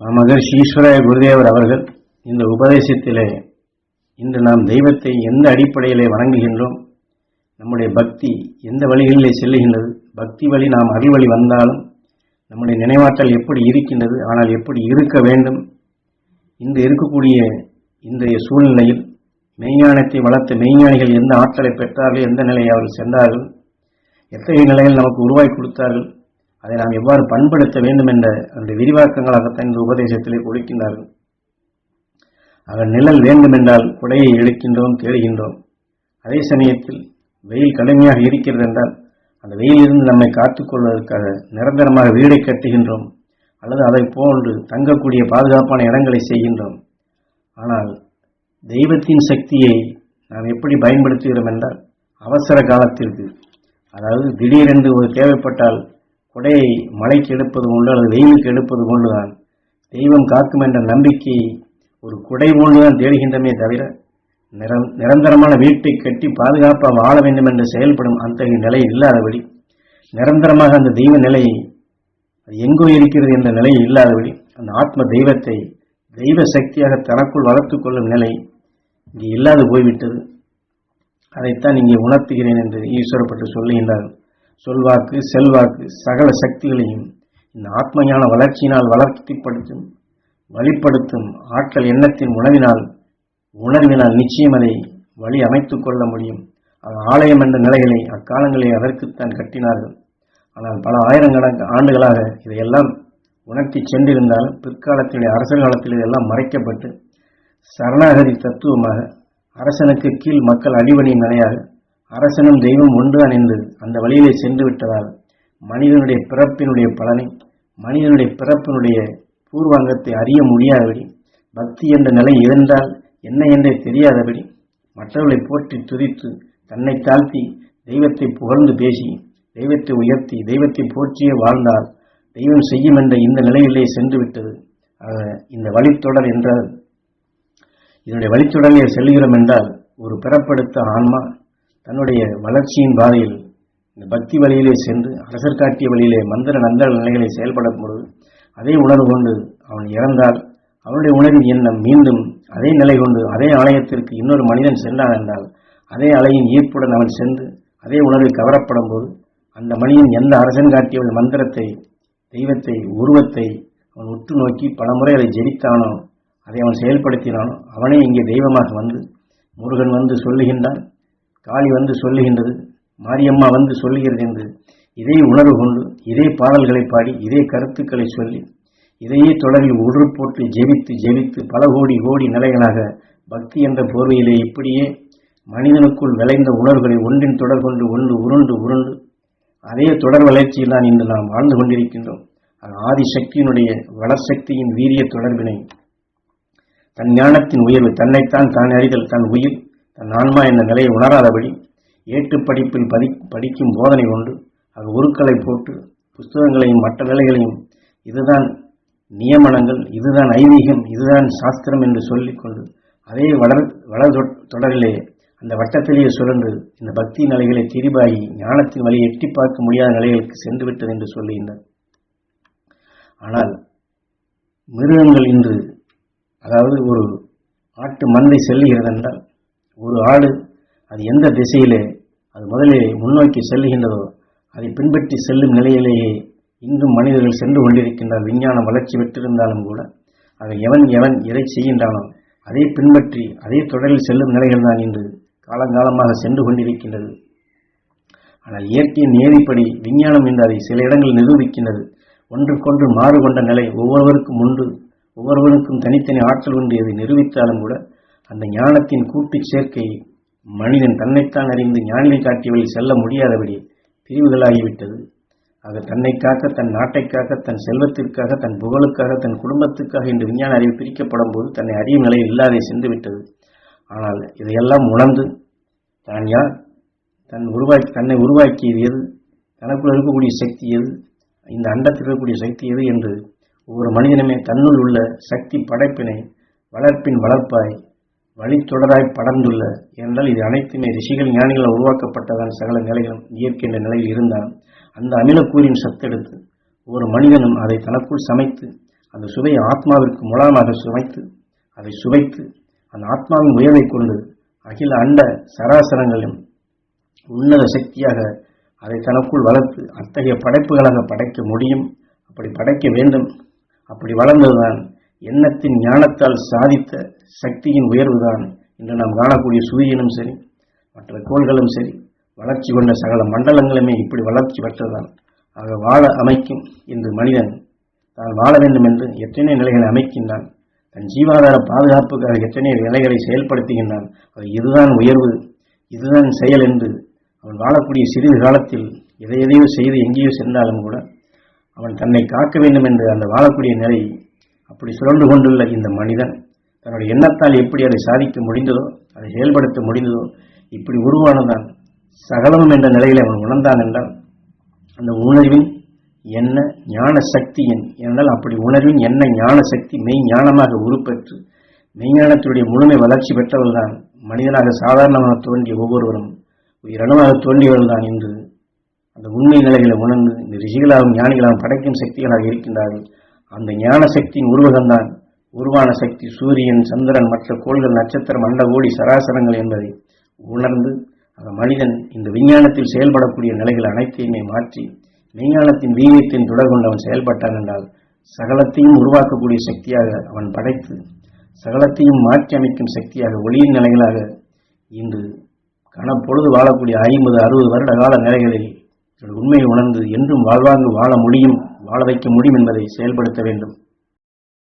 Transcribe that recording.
மகர்ஷி ஈஸ்வர குருதேவர் அவர்கள் இந்த உபதேசத்திலே இன்று நாம் தெய்வத்தை எந்த அடிப்படையிலே வணங்குகின்றோம் நம்முடைய பக்தி எந்த வழிகளிலே செல்லுகின்றது பக்தி வழி நாம் அருள் வழி வந்தாலும் நம்முடைய நினைவாற்றல் எப்படி இருக்கின்றது ஆனால் எப்படி இருக்க வேண்டும்? இன்று இருக்கக்கூடிய இன்றைய சூழ்நிலையில் மெய்ஞானத்தை வளர்த்த மெய்ஞானிகள் எந்த ஆற்றலை பெற்றார்கள் எந்த நிலையை அவர்கள் சென்றார்கள் எத்தகைய நிலையில் நமக்கு உருவாக்கி கொடுத்தார்கள் அதை நாம் எவ்வாறு பண்படுத்த வேண்டும் என்ற அந்த விரிவாக்கங்களாகத்தான் இந்த உபதேசத்திலே கொடுக்கின்றார்கள் அவர் நிழல் வேண்டுமென்றால் குடையை எடுக்கின்றோம் தேடுகின்றோம். அதே சமயத்தில் வெயில் கடுமையாக இருக்கிறது என்றால் அந்த வெயிலிருந்து நம்மை காத்துக்கொள்வதற்காக நிரந்தரமாக வீடை கட்டுகின்றோம் அல்லது அதை போன்று தங்கக்கூடிய பாதுகாப்பான இடங்களை செய்கின்றோம். ஆனால் தெய்வத்தின் சக்தியை நாம் எப்படி பயன்படுத்துகிறோம் என்றால் அவசர காலத்திற்கு அதாவது திடீரென்று ஒரு தேவைப்பட்டால் குடையை மழைக்கு எடுப்பது கொண்டு அல்லது வெயிலுக்கு எடுப்பது கொண்டுதான். தெய்வம் காக்கும் என்ற நம்பிக்கை ஒரு குடை போன்றுதான் தேடுகின்றமே தவிர நிரந்தரமான வீட்டை கட்டி பாதுகாப்பாக வாழ வேண்டும் என்று செயல்படும் அத்தகைய நிலை இல்லாதபடி நிரந்தரமாக அந்த தெய்வ நிலை அது எங்கோ இருக்கிறது என்ற நிலை இல்லாதபடி அந்த ஆத்ம தெய்வத்தை தெய்வ சக்தியாக தனக்குள் வளர்த்து கொள்ளும் நிலை இங்கே இல்லாது போய்விட்டது. அதைத்தான் இங்கே உணர்த்துகிறேன் என்று ஈஸ்வரப்பட்டு சொல்லுகின்றார். சொல்வாக்கு செல்வாக்கு சகல சக்திகளையும் இந்த ஆத்மஞான வளர்ச்சியினால் வளர்த்திப்படுத்தும் வழிப்படுத்தும் ஆற்றல் எண்ணத்தின் உணவினால் உணர்வினால் நிச்சயம் அதை வழி அமைத்து கொள்ள முடியும். அது ஆலயம் என்ற நிலைகளை அக்காலங்களே அதற்குத்தான் கட்டினார்கள். ஆனால் பல ஆயிரக்கணக்கு ஆண்டுகளாக இதையெல்லாம் உணர்த்தி சென்றிருந்தால் பிற்காலத்திலே அரசர் காலத்தில் இதெல்லாம் மறைக்கப்பட்டு சரணாகதி தத்துவமாக அரசனுக்கு கீழ் மக்கள் அடிபணியும் நிலையாக அரசனும் தெய்வம் ஒன்று என்று அந்த வழியிலே சென்று விட்டதால் மனிதனுடைய பிறப்பினுடைய பலனை மனிதனுடைய பிறப்பினுடைய பூர்வாங்கத்தை அறிய முடியாதபடி பக்தி என்ற நிலை இருந்தால் என்ன என்றே தெரியாதபடி மற்றவர்களை போற்றி துதித்து தன்னை தாழ்த்தி தெய்வத்தை புகழ்ந்து பேசி தெய்வத்தை உயர்த்தி தெய்வத்தை போற்றியே வாழ்ந்தால் தெய்வம் செய்யும் என்ற இந்த நிலையிலே சென்று விட்டது. இந்த வழித்தொடர் என்றால் இதனுடைய வழித்தொடரில் செல்கிறோம் என்றால் ஒரு பிறப்படுத்த ஆன்மா தன்னுடைய வளர்ச்சியின் பாதையில் இந்த பக்தி வழியிலே சென்று அரசர் காட்டிய வழியிலே மந்திர நந்தர நிலைகளை செயல்படும் பொழுது அதே உணர்வு கொண்டு அவன் இறந்தால் அவனுடைய உணர்வின் எண்ணம் மீண்டும் அதே நிலை கொண்டு அதே ஆலயத்திற்கு இன்னொரு மனிதன் சென்றான் என்றால் அதே அலையின் ஈர்ப்புடன் அவன் சென்று அதே உணர்வில் கவரப்படும் போது அந்த மனிதன் எந்த அரசன் காட்டிய மந்திரத்தை தெய்வத்தை உருவத்தை அவன் உற்று நோக்கி பலமுறை அதை ஜெயித்தானோ அதை அவன் செயல்படுத்தினானோ அவனே இங்கே தெய்வமாக வந்து முருகன் வந்து சொல்லுகின்றான். காளி வந்து சொல்லுகின்றது மாரியம்மா வந்து சொல்லுகிறது என்று இதே உணர்வு கொண்டு இதே பாடல்களை பாடி இதே கருத்துக்களை சொல்லி இதையே தொடரில் உரு போட்டு ஜெபித்து ஜெபித்து பல கோடி கோடி நிலைகளாக பக்தி என்ற போர்வையிலே இப்படியே மனிதனுக்குள் விளைந்த உணர்வுகளை ஒன்றின் தொடர் கொண்டு ஒன்று உருண்டு உருண்டு அதே தொடர் வளர்ச்சியில் தான் இன்று நாம் வாழ்ந்து கொண்டிருக்கின்றோம். அது ஆதிசக்தியினுடைய வளர்சக்தியின் வீரிய தொடர்பினை தன் ஞானத்தின் உயர்வு தன்னைத்தான் தான் அறிதல் தன் உயிர் தன் ஆன்மா என்ற நிலையை உணராதபடி ஏட்டு படிப்பில் படி படிக்கும் போதனை கொண்டு அது உருக்களை போட்டு புஸ்தகங்களையும் மற்ற நிலைகளையும் இதுதான் நியமனங்கள் இதுதான் ஐதீகம் இதுதான் சாஸ்திரம் என்று சொல்லிக்கொண்டு அதே வளர் வளர் தொடரிலே அந்த வட்டத்திலேயே சுழன்று இந்த பக்தி நிலைகளை திரிபாகி ஞானத்தின் வழியை எட்டி பார்க்க முடியாத நிலைகளுக்கு சென்று விட்டது என்று சொல்லுகின்றார். ஆனால் மிருகங்கள் இன்று அதாவது ஒரு ஆட்டு மந்தை செல்லுகிறது என்றால் ஒரு ஆடு அது எந்த திசையிலே அது முதலிலே முன்னோக்கி செல்லுகின்றதோ அதை பின்பற்றி செல்லும் நிலையிலேயே இன்றும் மனிதர்கள் சென்று கொண்டிருக்கின்றார். விஞ்ஞானம் வளர்ச்சி பெற்றிருந்தாலும் கூட அதை எவன் எவன் எதை செய்கின்றானோ அதை பின்பற்றி அதே தொடரில் செல்லும் நிலைகள் தான் இன்று காலங்காலமாக சென்று கொண்டிருக்கின்றது. ஆனால் இயற்கையின் நேரிப்படி விஞ்ஞானம் என்று அதை சில இடங்களில் நிரூபிக்கின்றது. ஒன்றுக்கொன்று மாறுகொண்ட நிலை ஒவ்வொருவருக்கும் உண்டு. ஒவ்வொருவருக்கும் தனித்தனி ஆற்றல் உண்டு. எதை நிரூபித்தாலும் கூட அந்த ஞானத்தின் கூட்டு சேர்க்கை மனிதன் தன்னைத்தான் அறிந்து ஞானிகள் காட்டியவழில் செல்ல முடியாதபடி பிரிவுகளாகிவிட்டது. ஆக தன்னை காக்க தன் நாட்டை காக்க தன் செல்வத்திற்காக தன் புகழுக்காக தன் குடும்பத்துக்காக இன்று விஞ்ஞான அறிவு பிரிக்கப்படும் போது தன்னை அறியும் நிலையில் இல்லாதே சென்று விட்டது ஆனால் இதையெல்லாம் உணர்ந்து தான் யார்? தன் உருவாக்கி தன்னை உருவாக்கியது எது? தனக்குள் இருக்கக்கூடிய சக்தி எது? இந்த அண்டத்தில் இருக்கக்கூடிய சக்தி எது? என்று ஒவ்வொரு மனிதனுமே தன்னுள் உள்ள சக்தி படைப்பினை வளர்ப்பின் வளர்ப்பாய் வழித்தொடராய் படர்ந்துள்ள என்றால் இது அனைத்துமே ரிஷிகள் ஞானிகள் உருவாக்கப்பட்டதான் சகல நிலைகளும் இயற்கின்ற நிலையில் இருந்தால் அந்த அமிலக்கூறின் சத்தெடுத்து ஒரு மனிதனும் அதை தனக்குள் சமைத்து அந்த சுவையை ஆத்மாவிற்கு மூலமாக சுமைத்து அதை சுவைத்து அந்த ஆத்மாவின் உயர்வை கொண்டு அகில அண்ட சராசரங்களும் உன்னத சக்தியாக அதை தனக்குள் வளர்த்து அத்தகைய படைப்புகளாக படைக்க முடியும் அப்படி படைக்க வேண்டும் அப்படி வளர்ந்ததுதான் எண்ணத்தின் ஞானத்தால் சாதித்த சக்தியின் உயர்வுதான் இன்று நாம் காணக்கூடிய சூரியனும் சரி மற்ற கோள்களும் சரி வளர்ச்சி கொண்ட சகல மண்டலங்களுமே இப்படி வளர்ச்சி பெற்றதான் ஆக வாழ அமைக்கும் இன்று மனிதன் தான் வாழ வேண்டும் என்று எத்தனை நிலைகளை அமைக்கின்றான் தன் ஜீவாதார பாதுகாப்புக்காக எத்தனை நிலைகளை செயல்படுத்துகின்றான் அது இதுதான் உயர்வு இதுதான் செயல் என்று அவன் வாழக்கூடிய சிறிது காலத்தில் எதை எதையோ செய்து எங்கேயோ சென்றாலும் கூட அவன் தன்னை காக்க வேண்டும் என்று அந்த வாழக்கூடிய நிலை அப்படி சுழன்று கொண்டுள்ள இந்த மனிதன் தன்னுடைய எண்ணத்தால் எப்படி அதை சாதிக்க முடிந்ததோ அதை செயல்படுத்த முடிந்ததோ இப்படி உருவானதான் சகலமும் என்ற நிலையில் அவன் உணர்ந்தான் என்றால் அந்த உணர்வின் என்ன ஞான சக்தியின் என்றால் அப்படி உணர்வின் என்ன ஞான சக்தி மெய் ஞானமாக உருப்பெற்று மெய்ஞானத்தினுடைய முழுமை வளர்ச்சி பெற்றவள்தான் மனிதனாக சாதாரணமாக தோன்றிய ஒவ்வொருவரும் உயிரணுவாக தோன்றியவர்கள்தான் என்று அந்த உண்மை நிலைகளை உணர்ந்து இந்த ரிஷிகளாகவும் ஞானிகளாகவும் படைக்கும் சக்திகளாக இருக்கின்றார்கள். அந்த ஞான சக்தியின் உருவகம்தான். உருவான சக்தி சூரியன் சந்திரன் மற்ற கோள்கள் நட்சத்திரம் அண்டகோடி சராசரங்கள் என்பதை உணர்ந்து அந்த மனிதன் இந்த விஞ்ஞானத்தில் செயல்படக்கூடிய நிலைகள் அனைத்தையுமே மாற்றி விஞ்ஞானத்தின் வீரியத்தின் தொடர் கொண்டு அவன் செயல்பட்டான் என்றால் சகலத்தையும் உருவாக்கக்கூடிய சக்தியாக அவன் படைத்து சகலத்தையும் மாற்றி அமைக்கும் சக்தியாக ஒளியின் நிலைகளாக இன்று கனப்பொழுது வாழக்கூடிய ஐம்பது அறுபது வருட கால நிலைகளில் உண்மையை உணர்ந்து என்றும் வாழ்வாங்கு வாழ முடியும். வாழ வைக்க முடியும் என்பதை செயல்படுத்த வேண்டும்.